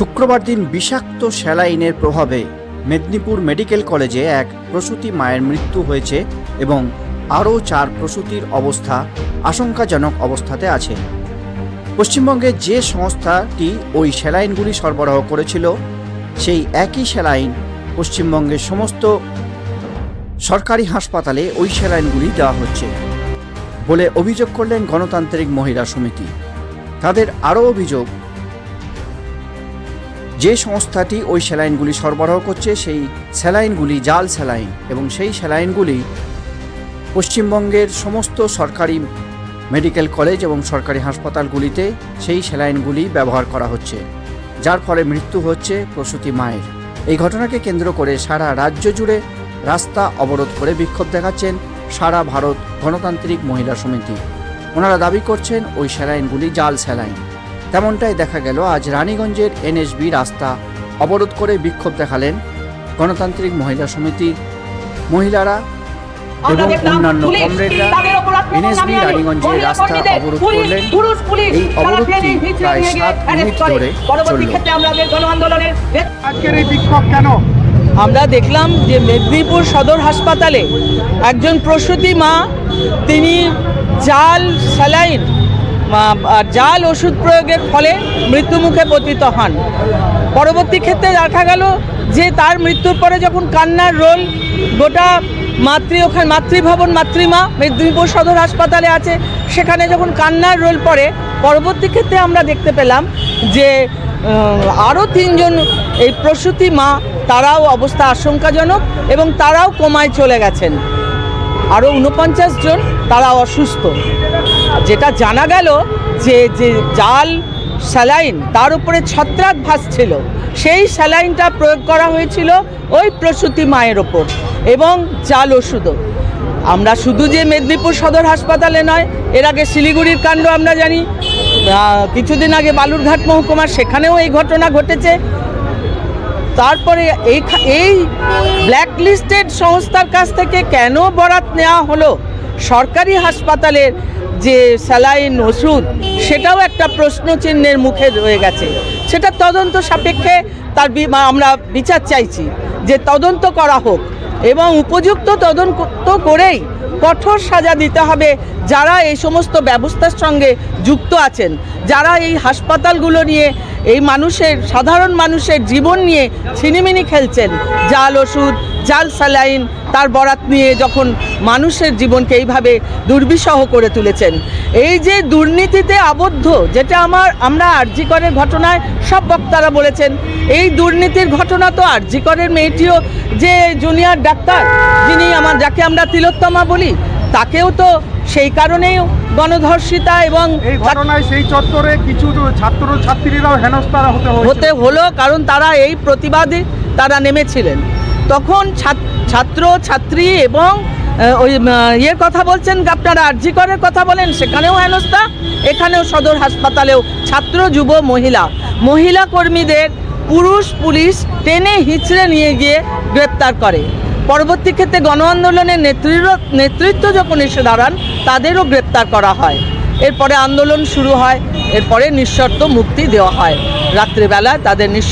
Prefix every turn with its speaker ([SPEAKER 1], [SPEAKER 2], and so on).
[SPEAKER 1] শুক্রবার দিন বিষাক্ত স্যালাইনের প্রভাবে মেদিনীপুর মেডিকেল কলেজে এক প্রসূতি মায়ের মৃত্যু হয়েছে এবং আরও চার প্রসূতির অবস্থা আশঙ্কাজনক অবস্থাতে আছে। পশ্চিমবঙ্গে যে সংস্থাটি ওই স্যালাইনগুলি সরবরাহ করেছিল, সেই একই স্যালাইন পশ্চিমবঙ্গের সমস্ত সরকারি হাসপাতালে ওই স্যালাইনগুলি দেওয়া হচ্ছে বলে অভিযোগ করলেন গণতান্ত্রিক মহিলা সমিতি। তাদের আরও অভিযোগ যে সংস্থাটি ওই স্যালাইনগুলি সরবরাহ করছে, সেই স্যালাইনগুলি জাল স্যালাইন এবং সেই স্যালাইনগুলি পশ্চিমবঙ্গের সমস্ত সরকারি মেডিকেল কলেজ এবং সরকারি হাসপাতালগুলিতে সেই স্যালাইনগুলি ব্যবহার করা হচ্ছে, যার ফলে মৃত্যু হচ্ছে প্রসূতি মায়ের। এই ঘটনাকে কেন্দ্র করে সারা রাজ্য জুড়ে রাস্তা অবরোধ করে বিক্ষোভ দেখাচ্ছেন সারা ভারত গণতান্ত্রিক মহিলা সমিতি। ওনারা দাবি করছেন, ওই স্যালাইনগুলি জাল স্যালাইন। তেমনটাই দেখা গেল আজ রানীগঞ্জের এনএসবি রাস্তা অবরোধ করে বিক্ষোভ দেখালেন গণতান্ত্রিক মহিলা সমিতি। মহিলারা এবং অন্যান্য কমরেডরা এনএসবি রানীগঞ্জে রাস্তা অবরোধ করলেন। এই অবরোধটি প্রায় সাত মিনিট ধরে চলল।
[SPEAKER 2] আজকের এই বিক্ষোভ কেন?
[SPEAKER 3] আমরা দেখলাম যে মেদিনীপুর সদর হাসপাতালে একজন প্রসূতি মা তিনি জাল স্যালাইন জাল ওষুধ প্রয়োগের ফলে মৃত্যুমুখে পতিত হন। পরবর্তী ক্ষেত্রে দেখা গেল যে তার মৃত্যুর পরে যখন কান্নার রোল গোটা মাতৃ ওখানে, মাতৃভবন, মাতৃমা মেদিনীপুর সদর হাসপাতালে আছে, সেখানে যখন কান্নার রোল পড়ে, পরবর্তী ক্ষেত্রে আমরা দেখতে পেলাম যে আরও তিনজন এই প্রসূতি মা, তারাও অবস্থা আশঙ্কাজনক এবং তারাও কোমায় চলে গেছেন। আরও উনপঞ্চাশ জন তারা অসুস্থ। যেটা জানা গেল যে যে জাল, স্যালাইন, তার উপরে ছত্রাক ভাসছিল। সেই স্যালাইনটা প্রয়োগ করা হয়েছিল ওই প্রসূতি মায়ের ওপর এবং জাল ওষুধও আমরা শুধু যে মেদিনীপুর সদর হাসপাতালে নয়, এর আগে শিলিগুড়ির কাণ্ড আমরা জানি। কিছুদিন আগে বালুরঘাট মহকুমার সেখানেও এই ঘটনা ঘটেছে। তারপরে এই এই ব্ল্যাক লিস্টেড সংস্থার কাছ থেকে কেন বরাত নেওয়া হলো? সরকারি হাসপাতালের যে স্যালাইন ওষুধ, সেটাও একটা প্রশ্ন চিহ্নের মুখে রয়ে গেছে। সেটা তদন্ত সাপেক্ষে তার আমরা বিচার চাইছি যে তদন্ত করা হোক এবং উপযুক্ত তদন্ত করেই কঠোর সাজা দিতে হবে যারা এই সমস্ত ব্যবস্থার সঙ্গে যুক্ত আছেন, যারা এই হাসপাতালগুলো নিয়ে, এই মানুষের, সাধারণ মানুষের জীবন নিয়ে ছিনিমিনি খেলছেন, জাল ওষুধ জাল স্যালাইন তার বরাত নিয়ে যখন মানুষের জীবনকে এইভাবে দুর্বিষহ করে তুলেছেন। এই যে দুর্নীতিতে আবদ্ধ যেটা আমার আমরা আরজিকরের ঘটনায় সব বক্তারা বলেছেন এই দুর্নীতির ঘটনা তো আরজিকরের মেয়েটিও যে জুনিয়র ডাক্তার যিনি আমার যাকে আমরা তিলোত্তমা বলি তাকেও তো সেই কারণেই গণধর্ষিতা এবং
[SPEAKER 2] এই ঘটনায় সেই চত্বরে কিছু ছাত্র ছাত্রীরাও হেনস্থার হতে
[SPEAKER 3] হতে হলো কারণ তারা এই প্রতিবাদে তারা নেমেছিলেন। তখন ছাত- ছাত্র, ছাত্রী এবং ওই ইয়ের কথা বলছেন আপনারা আরজিকরের কথা বলেন, সেখানেও হেনস্থা। এখানেও সদর হাসপাতালেও ছাত্র, যুব, মহিলা। মহিলা কর্মীদের পুরুষ, পুলিশ টেনে হিচড়ে নিয়ে গিয়ে গ্রেপ্তার করে। পরবর্তী ক্ষেত্রে গণ আন্দোলনের নেতৃত্ব নেতৃত্ব যখন এসে দাঁড়ান, তাদেরও গ্রেপ্তার করা হয়। এরপরে আন্দোলন শুরু হয়, এরপরে নিঃশর্ত মুক্তি দেওয়া হয়। রাত্রেবেলা তাদের নিঃশর্ত